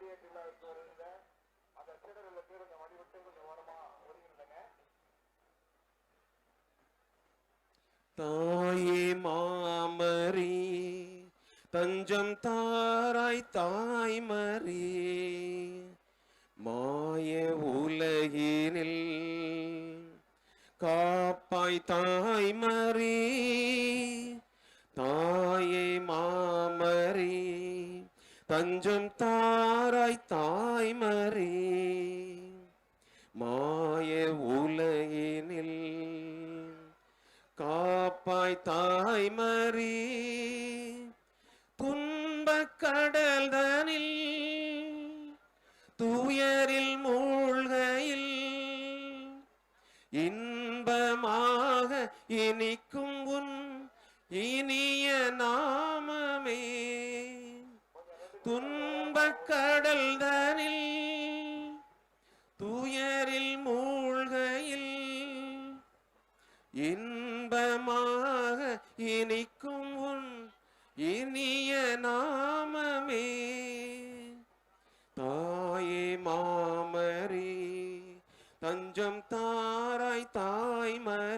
கொடியேற்றில் வருகிற அந்த சீடர்கள் பேர் கொஞ்சம் வழிவிட்டு கொஞ்சம் ஓரமா ஒதுங்கிருந்தங்க தாயே மாமரி தஞ்சம் தாராய் தாய்மரி மாய உலகினில் காப்பாய் தாய்மரி தாயே மாம தஞ்சம் தாராய் தாய்மறி மாய உலகினில் காப்பாய் தாய்மறி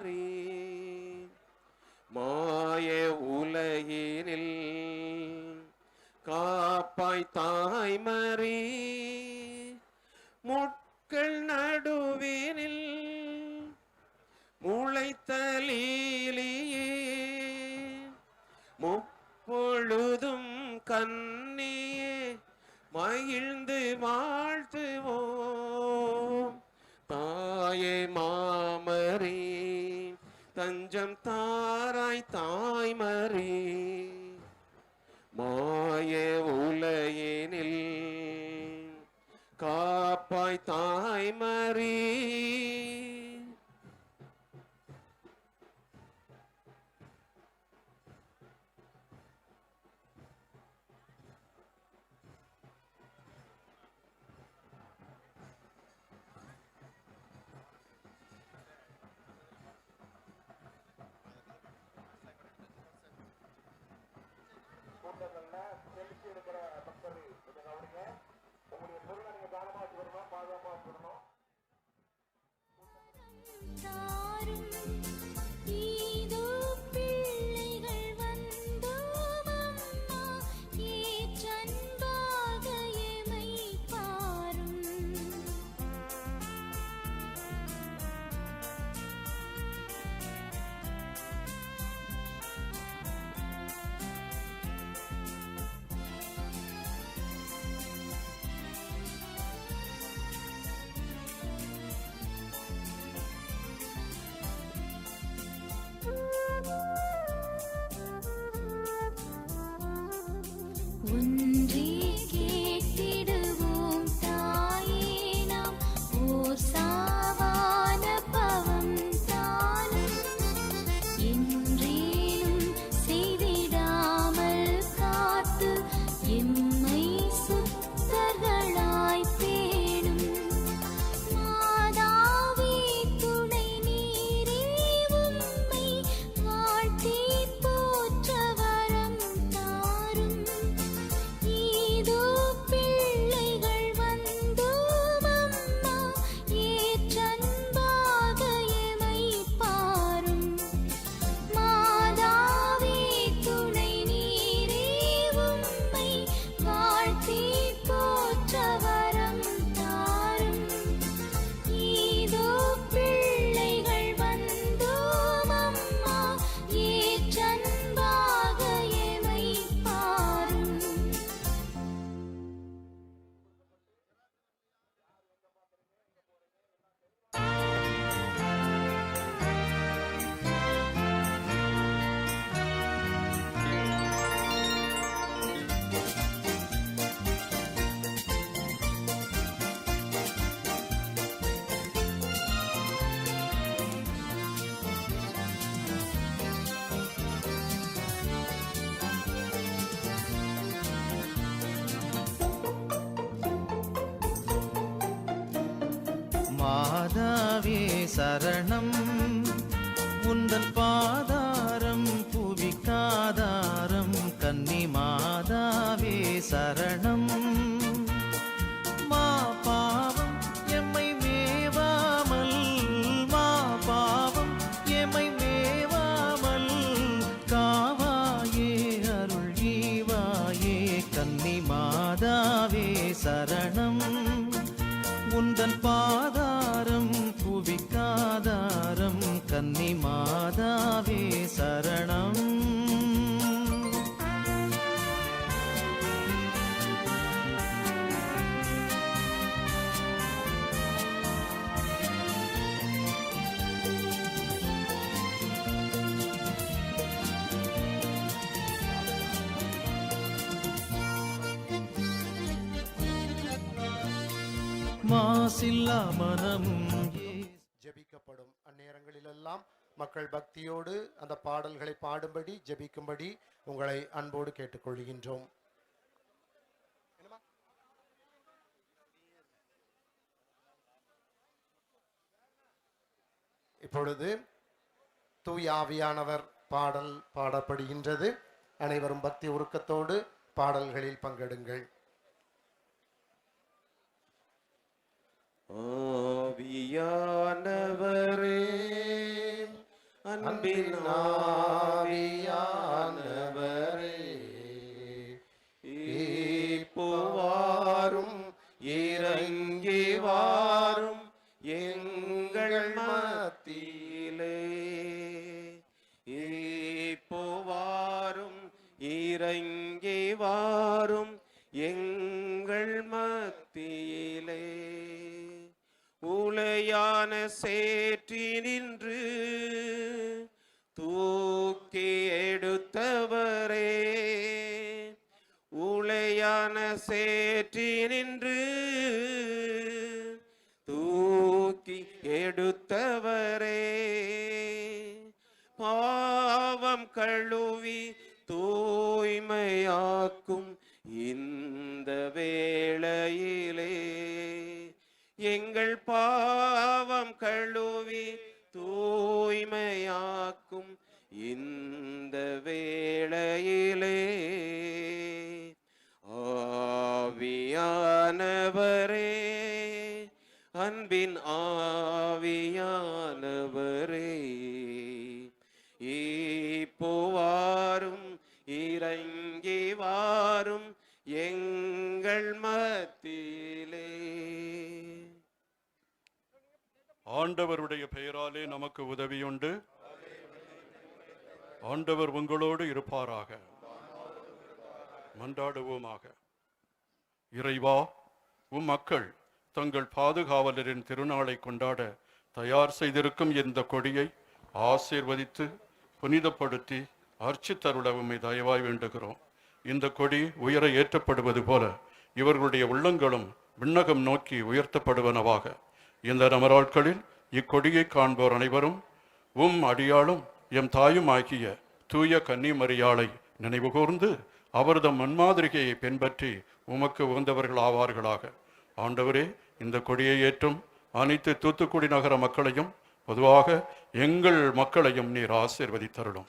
மாறி மாய உலகினில் காப்பாய்த்தான் மாஸ் செலுத்தி சரணம் மாசில்லா மனமும். ஜபிக்கப்படும் அந்நேரங்களிலெல்லாம் மக்கள் பக்தியோடு அந்த பாடல்களை பாடும்படி ஜபிக்கும்படி உங்களை அன்போடு கேட்டுக்கொள்கின்றோம். இப்பொழுது தூயாவியானவர் பாடல் பாடப்படுகின்றது. அனைவரும் பக்தி உருக்கத்தோடு பாடல்களில் பங்கெடுங்கள். ஆவியானவரே அன்பின் ஆவியானவரே இப்போவாரும் இறங்கி வாரும் எங்கள் மத்தியிலே. இப்போவாரும் இறங்கி வாரும் எங்கள் உலையான சேற்றி நின்று தூக்கி எடுத்தவரே. உளையான சேற்றி நின்று தூக்கி எடுத்தவரே. ஆண்டவர் உங்களோடு இருப்பாராக. மன்றாடுவோமாக. இறைவா உம் மக்கள் தங்கள் பாதுகாவலரின் திருநாளை கொண்டாட தயார் செய்திருக்கும் இந்த கொடியை ஆசீர்வதித்து புனிதப்படுத்தி அர்ச்சித்தருள உம்மை தயவாய் வேண்டுகிறோம். இந்த கொடி உயர ஏற்றப்படுவது போல இவர்களுடைய உள்ளங்களும் விண்ணகம் நோக்கி உயர்த்தப்படுவனவாக. இந்த நமராட்களில் இக்கொடியை காண்போர் அனைவரும் உம் அடியாளும் எம் தாயும் ஆகிய தூய கன்னிமரியாளை நினைவுகூர்ந்து அவரது முன்மாதிரிகையை பின்பற்றி உமக்கு உகந்தவர்கள் ஆவார்களாக ஆண்டவரே இந்த கொடியை ஏற்றும் அனைத்து தூத்துக்குடி நகர மக்களையும் பொதுவாக எங்கள் மக்களையும் நீர் ஆசீர்வதித்தருளும்.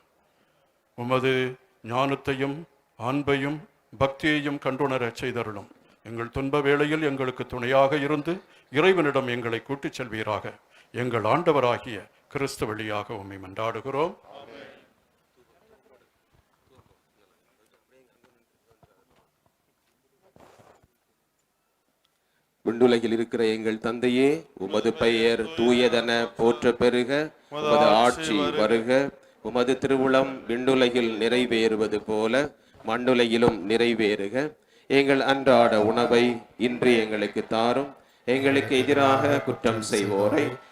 உமது ஞானத்தையும் அன்பையும் பக்தியையும் கண்டுணரச் செய்தருளும். எங்கள் துன்ப வேளையில் எங்களுக்கு துணையாக இருந்து இறைவனிடம் எங்களை கூட்டிச் செல்வீராக. எங்கள் ஆண்டவராகிய கிறிஸ்து வழியாக உம்மை மன்றாடுகிறோம். விண்ணுலகில் இருக்கிற எங்கள் தந்தையே உமது பெயர் தூயதென போற்ற பெருக உமது ஆட்சி வருக. உமது திருவுளம் விண்ணுலகில் நிறைவேறுவது போல மண்ணுலகிலும் நிறைவேறுக. எங்கள் அன்றாட உணவை இன்று எங்களுக்கு தாரும். எங்களுக்கு எதிராக குற்றம் செய்வோரை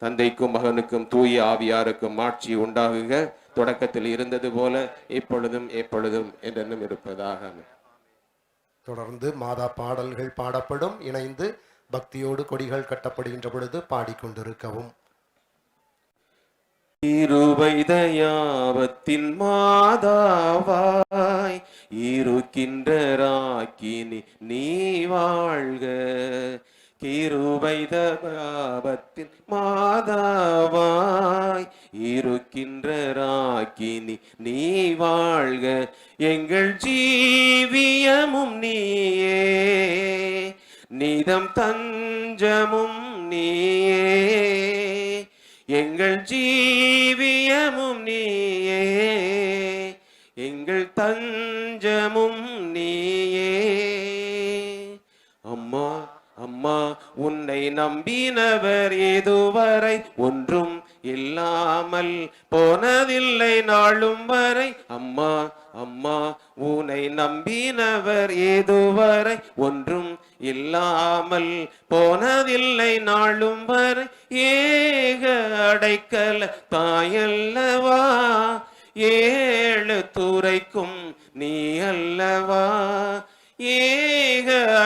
தந்தைக்கும் மகனுக்கும் தூய ஆவியாருக்கும் ஆட்சி உண்டாகுக. தொடக்கத்தில் இருந்தது போல இப்பொழுதும் எப்பொழுதும் என்றென்னும் இருப்பதாக. தொடர்ந்து மாதா பாடல்கள் பாடப்படும். இணைந்து பக்தியோடு கொடிகள் கட்டப்படுகின்ற பொழுது பாடிக்கொண்டிருக்கவும். இருவைதயாவத்தின் மாதாவாய் இருக்கின்ற ராக்கினி நீ வாழ்க. கிருபைதபாபத்தின் மாதாவாய் இருக்கின்ற ராக்கினி நீ வாழ்க. எங்கள் ஜீவியமும் நீயே. நிதம் தஞ்சமும் நீயே. எங்கள் ஜீவியமும் நீயே. எங்கள் தஞ்சமும் அம்மா உன்னை நம்பினவர் ஏதுவரை ஒன்றும் இல்லாமல் போனதில்லை நாளும் வரை. அம்மா அம்மா உன்னை நம்பினவர் ஏதுவரை ஒன்றும் இல்லாமல் போனதில்லை நாளும் வரை. ஏக அடைக்கல தாயல்லவா? ஏழு துறைக்கும் நீ அல்லவா? ஏ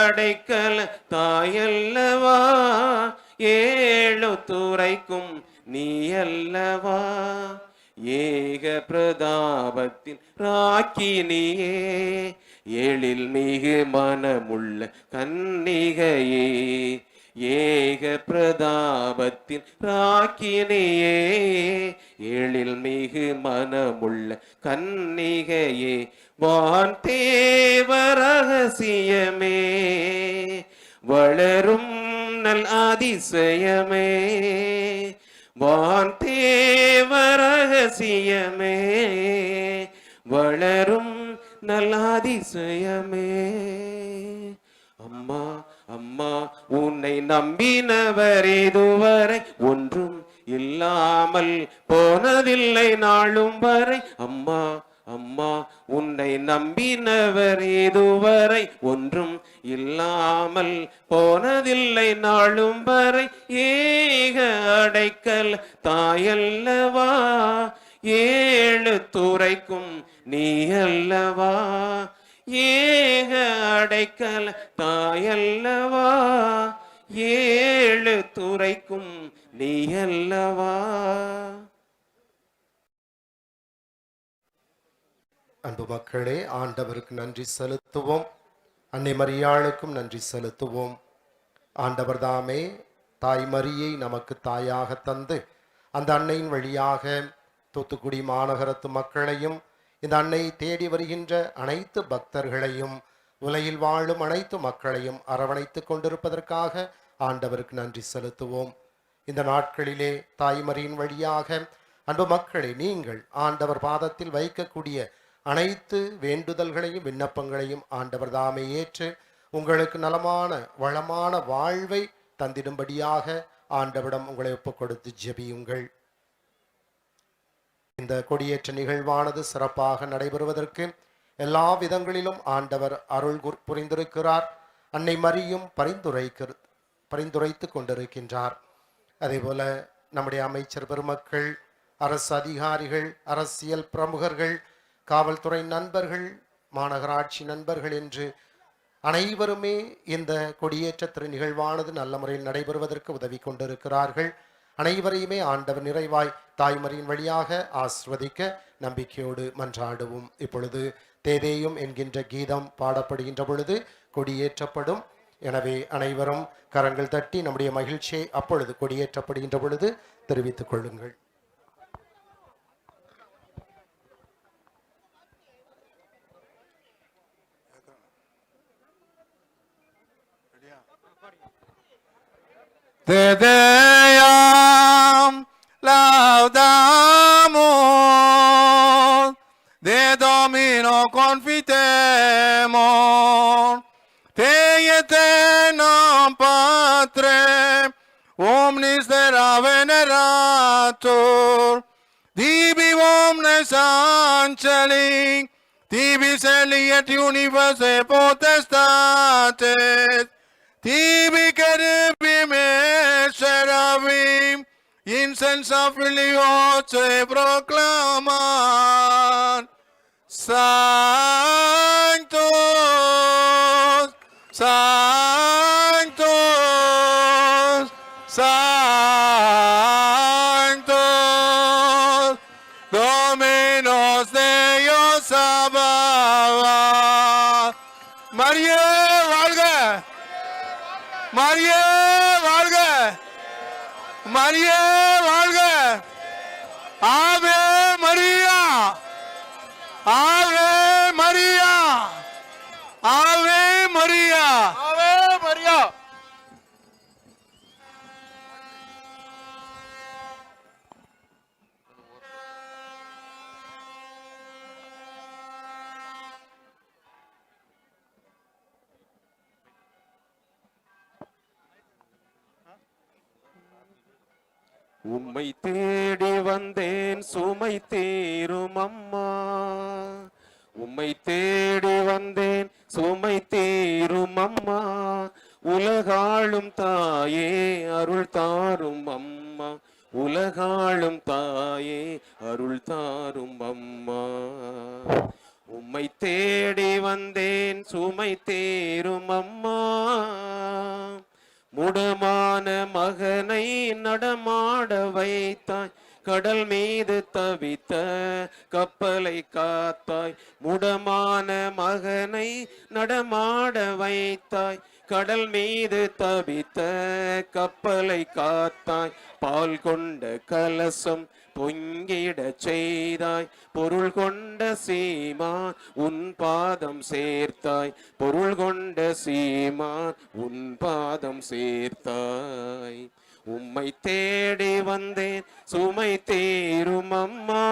அடைக்கல தாயல்லவா? ஏழு துறைக்கும் நீ அல்லவா ஏக பிரதாபத்தின் ராக்கினியே எழில் மிகு மனமுள்ள கன்னிகையே ஏக பிரதாபத்தின் ராக்கினியே எழில் மிகு மனமுள்ள கன்னிகையே வான் தேவ ரகசியமே வளரும் நல் அதிசயமே வான் தேவ ரகசியமே வளரும் நல் அதிசயமே. அம்மா உன்னை நம்பினவர் இதுவரை ஒன்றும் இல்லாமல் போனதில்லை நாளும் வரை. அம்மா அம்மா உன்னை நம்பினவர் இதுவரை ஒன்றும் இல்லாமல் போனதில்லை நாளும் வரை. ஏக அடைக்கல் தாயல்லவா? ஏழு துறைக்கும் நீ அல்லவா? ஏக அடைக்கல தாயல்லவா? ஏழு துறைக்கும் நீ அல்லவா அன்பு மக்களே ஆண்டவருக்கு நன்றி செலுத்துவோம். அன்னை மரியாளுக்கும் நன்றி செலுத்துவோம். ஆண்டவர் தாமே தாய் மரியை நமக்கு தாயாக தந்து அந்த அன்னையின் வழியாக தூத்துக்குடி மாநகரத்து மக்களையும் இந்த அன்னை தேடி வருகின்ற அனைத்து பக்தர்களையும் உலகில் வாழும் அனைத்து மக்களையும் அரவணைத்து கொண்டிருப்பதற்காக ஆண்டவருக்கு நன்றி செலுத்துவோம். இந்த நாட்களிலே தாய்மரியின் வழியாக அன்பு மக்களை நீங்கள் ஆண்டவர் பாதத்தில் வைக்கக்கூடிய அனைத்து வேண்டுதல்களையும் விண்ணப்பங்களையும் ஆண்டவர் தாமே ஏற்று உங்களுக்கு நலமான வளமான வாழ்வை தந்திடும்படியாக ஆண்டவிடம் உங்களை ஒப்புக் கொடுத்து ஜெபியுங்கள். இந்த கொடியேற்ற நிகழ்வானது சிறப்பாக நடைபெறுவதற்கு எல்லா விதங்களிலும் ஆண்டவர் அருள் குர்- புரிந்திருக்கிறார். அன்னை மரியும் பரிந்துரைக்கு பரிந்துரைத்து கொண்டிருக்கின்றார். அதேபோல நம்முடைய அமைச்சர் பெருமக்கள் அரசு அதிகாரிகள் அரசியல் பிரமுகர்கள் காவல்துறை நண்பர்கள் மாநகராட்சி நண்பர்கள் என்று அனைவருமே இந்த கொடியேற்ற திரு நிகழ்வானது நல்ல முறையில் நடைபெறுவதற்கு உதவி கொண்டிருக்கிறார்கள். அனைவரையுமே ஆண்டவர் நிறைவாய் தாய்மரியின் வழியாக ஆஸ்வதிக்க நம்பிக்கையோடு மன்றாடுவோம். இப்பொழுது தேதேயும் என்கின்ற கீதம் பாடப்படுகின்ற பொழுது கொடியேற்றப்படும். எனவே அனைவரும் கரங்கள் தட்டி நம்முடைய மகிழ்ச்சியை அப்பொழுது கொடியேற்றப்படுகின்ற பொழுது தெரிவித்துக் கொள்ளுங்கள். Te deam laudamos, de Domino confitemos, te eterno Patre, omnis dera venerator, divi omnes angeli, divi celi et universe potestates, tibi cherubim, incense of Eliote proclaman, Sanctus, Sanctus, Sanctus, Dominos Deus Abba, Maria Valga, Maria மரியே வாழ்க. ஆவே உம்மை தேடி வந்தேன் சுமை தீரும் அம்மா. உம்மை தேடி வந்தேன் சுமை தீரும் அம்மா. உலகாளும் தாயே அருள் தாரும் அம்மா. உலகாளும் தாயே அருள் தாரும் அம்மா. உம்மை தேடி வந்தேன் சுமை தேரும் அம்மா. முடமான மகனை நடமாட வைத்தாய். கடல் மீது தவித்த கப்பலை காத்தாய். முடமான மகனை நடமாட வைத்தாய். கடல் மீது தவித்த கப்பலை காத்தாய் பால் கொண்ட கலசம் பொங்கிடச் செய்தாய் பொருள் கொண்ட சீமான் உன் பாதம் சேர்த்தாய் பொருள் கொண்ட சீமான் உன் பாதம் சேர்த்தாய். உம்மை தேடி வந்தேன் சுமை தேரும் அம்மா.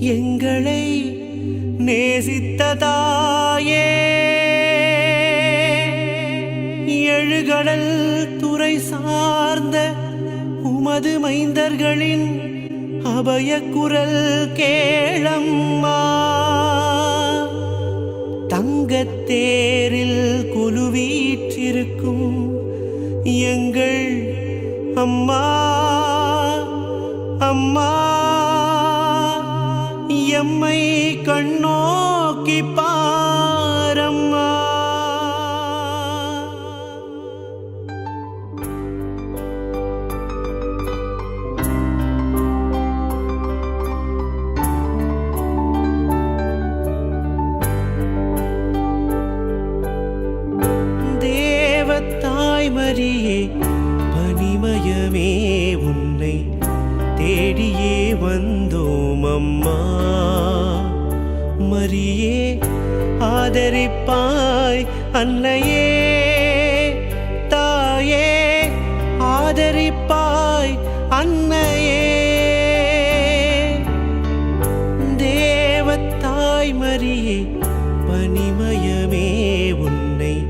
எங்களை நேசித்ததாயே. எழுகடல் துறை சார்ந்த உமது மைந்தர்களின் அபயக்குரல் கேளம்மா. தங்கத்தேரில் குலுவீற்றிருக்கும் எங்கள் அம்மா அம்மா. எம்மை மரியே ஆதரிப்பாய் அன்னையே. தாயே ஆதரிப்பாய் அன்னையே. தேவத்தாய் மரியே பனிமயமே உன்னை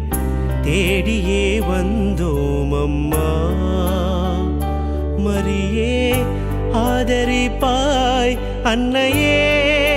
தேடியே வந்தோம் அம்மா மரியே ஆதரிப்பாய் அன்னையே.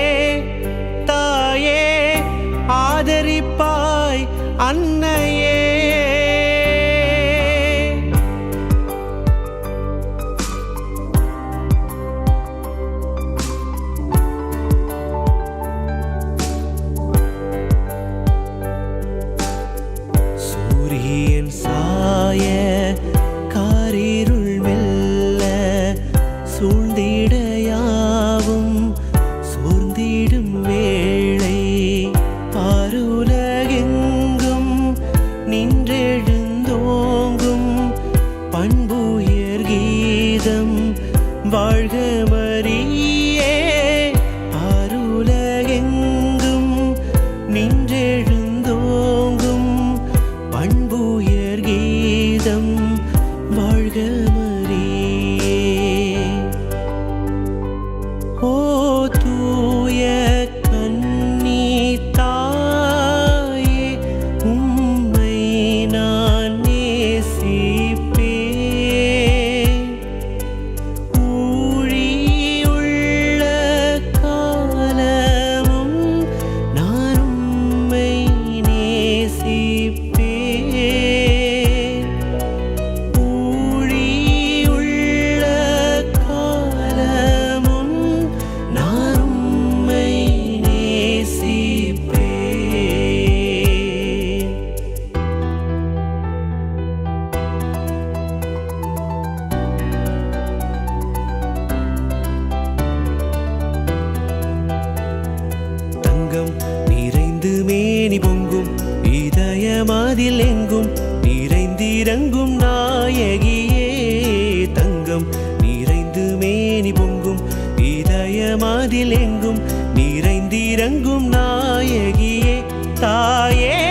இதயமதில் எங்கும் நிறைந்திறங்கும் நாயகியே தாயே.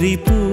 हरिपू